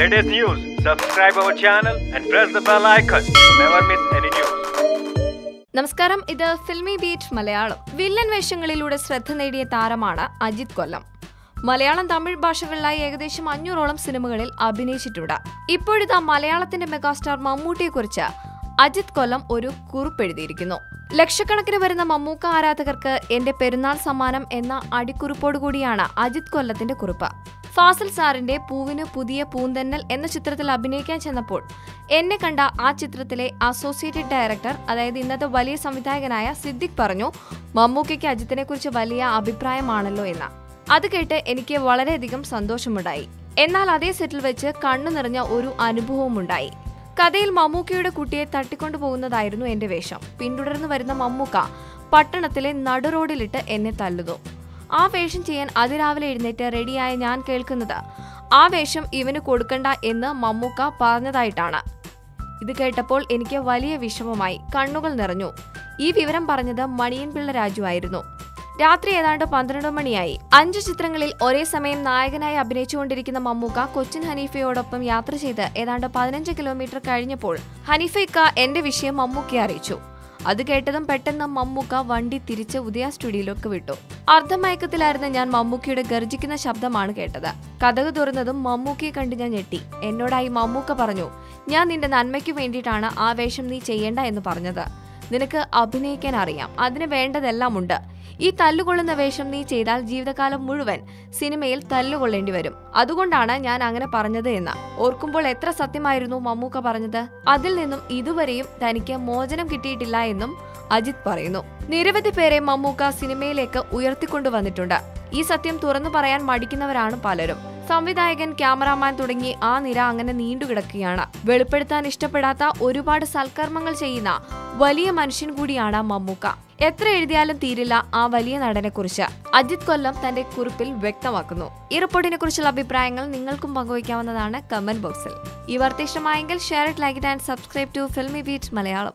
latest news, subscribe our channel and press the bell icon to never miss any news. നമസ്കാരം ഇത് filmy beat Malayalam. Villain വേഷങ്ങളിലൂടെ ശ്രദ്ധ നേടിയ താരമാണ് അജിത് കൊല്ലം. മലയാളം തമിഴ് ഭാഷകളിലായി ഏകദേശം അഞ്ഞൂറോളം സിനിമകളിൽ അഭിനയിച്ചിട്ടുണ്ട്. ഇപ്പോഴിതാ മലയാളത്തിന്റെ മെഗാസ്റ്റാർ മമ്മൂട്ടിയെക്കുറിച്ച് അജിത് കൊല്ലം ഒരു കുറിപ്പെഴുതിയിരിക്കുന്നു. ലക്ഷക്കണക്കിന് വരുന്ന മമ്മൂക്ക ആരാധകർക്ക് എന്റെ പെരുന്നാൾ സമ്മാനം എന്ന അടിക്കുറിപ്പോടുകൂടിയാണ് അജിത് കൊല്ലത്തിന്റെ കുറിപ്പ്. ഫാസിൽ സാറിന്റെ പൂവിന് പുതിയ പൂന്തന്നൽ എന്ന ചിത്രത്തിൽ അഭിനയിക്കാൻ ചെന്നപ്പോൾ എന്നെ കണ്ട ആ ചിത്രത്തിലെ അസോസിയേറ്റഡ് ഡയറക്ടർ അതായത് ഇന്നത്തെ വലിയ സംവിധായകനായ സിദ്ദിഖ് പറഞ്ഞു മമ്മൂക്കയ്ക്ക് അജിത്തിനെ കുറിച്ച് വലിയ അഭിപ്രായമാണല്ലോ എന്ന്. അത് കേട്ട് എനിക്ക് വളരെയധികം സന്തോഷമുണ്ടായി. എന്നാൽ അതേ സെറ്റിൽ വെച്ച് കണ്ണു നിറഞ്ഞ ഒരു അനുഭവവും ഉണ്ടായി. കഥയിൽ മമ്മൂക്കയുടെ കുട്ടിയെ തട്ടിക്കൊണ്ടു പോകുന്നതായിരുന്നു എന്റെ വേഷം. പിന്തുടർന്ന് വരുന്ന മമ്മൂക്ക പട്ടണത്തിലെ നടുറോഡിലിട്ട് എന്നെ തല്ലുന്നു. ആ വേഷം ചെയ്യാൻ അതിരാവിലെ എഴുന്നേറ്റ് റെഡിയായ ഞാൻ കേൾക്കുന്നത് ആ വേഷം ഇവന് കൊടുക്കണ്ട എന്ന് മമ്മൂക്ക പറഞ്ഞതായിട്ടാണ്. ഇത് കേട്ടപ്പോൾ എനിക്ക് വലിയ വിഷമമായി. കണ്ണുകൾ നിറഞ്ഞു. ഈ വിവരം പറഞ്ഞത് മണിയൻപിള്ള രാജു ആയിരുന്നു. രാത്രി ഏതാണ്ട് പന്ത്രണ്ട് മണിയായി. അഞ്ച് ചിത്രങ്ങളിൽ ഒരേ സമയം നായകനായി അഭിനയിച്ചുകൊണ്ടിരിക്കുന്ന മമ്മൂക്ക കൊച്ചിൻ ഹനീഫയോടൊപ്പം യാത്ര ചെയ്ത് ഏതാണ്ട് പതിനഞ്ച് കിലോമീറ്റർ കഴിഞ്ഞപ്പോൾ ഹനീഫയ്ക്ക എന്റെ വിഷയം മമ്മൂക്കയെ അറിയിച്ചു. അത് കേട്ടതും പെട്ടെന്ന് മമ്മൂക്ക വണ്ടി തിരിച്ച് ഉദയ സ്റ്റുഡിയോയിലേക്ക് വിട്ടു. അർദ്ധമയക്കത്തിലായിരുന്ന ഞാൻ മമ്മൂക്കയുടെ ഗർജിക്കുന്ന ശബ്ദമാണ് കേട്ടത്. കഥക് തുറന്നതും മമ്മൂക്കയെ കണ്ട് ഞാൻ ഞെട്ടി. എന്നോടായി മമ്മൂക്ക പറഞ്ഞു ഞാൻ നിന്റെ നന്മയ്ക്ക് വേണ്ടിയിട്ടാണ് ആ വേഷം നീ ചെയ്യേണ്ട എന്ന് പറഞ്ഞത്. നിനക്ക് അഭിനയിക്കാൻ അറിയാം. അതിന് വേണ്ടതെല്ലാം ഉണ്ട് ഈ തല്ലുകൊള്ളുന്ന വേഷം നീ ചെയ്താൽ ജീവിതകാലം മുഴുവൻ സിനിമയിൽ തല്ലുകൊള്ളേണ്ടി വരും. അതുകൊണ്ടാണ് ഞാൻ അങ്ങനെ പറഞ്ഞത് എന്ന്. ഓർക്കുമ്പോൾ എത്ര സത്യമായിരുന്നു മമ്മൂക്ക പറഞ്ഞത്? അതിൽ നിന്നും ഇതുവരെയും തനിക്ക് മോചനം കിട്ടിയിട്ടില്ല എന്നും അജിത് പറയുന്നു. നിരവധി പേരെ മമ്മൂക്ക സിനിമയിലേക്ക് ഉയർത്തിക്കൊണ്ടുവന്നിട്ടുണ്ട്. ഈ സത്യം തുറന്നു പറയാൻ മടിക്കുന്നവരാണ് പലരും. സംവിധായകൻ ക്യാമറാമാൻ തുടങ്ങി ആ നിര അങ്ങനെ നീണ്ടുകിടക്കുകയാണ്. വെളിപ്പെടുത്താൻ ഇഷ്ടപ്പെടാത്ത ഒരുപാട് സൽക്കർമ്മങ്ങൾ ചെയ്യുന്ന വലിയ മനുഷ്യൻ കൂടിയാണ് മമ്മൂക്ക. എത്ര എഴുതിയാലും തീരില്ല ആ വലിയ നടനെക്കുറിച്ച്. അജിത് കൊല്ലം തന്റെ കുറിപ്പിൽ വ്യക്തമാക്കുന്നു. ഈ റിപ്പോർട്ടിനെ കുറിച്ചുള്ള അഭിപ്രായങ്ങൾ നിങ്ങൾക്കും പങ്കുവയ്ക്കാവുന്നതാണ് കമന്റ് ബോക്സിൽ ഈ വാർത്ത ഇഷ്ടമായെങ്കിൽ share it like it and subscribe to Filmibeat Malayalam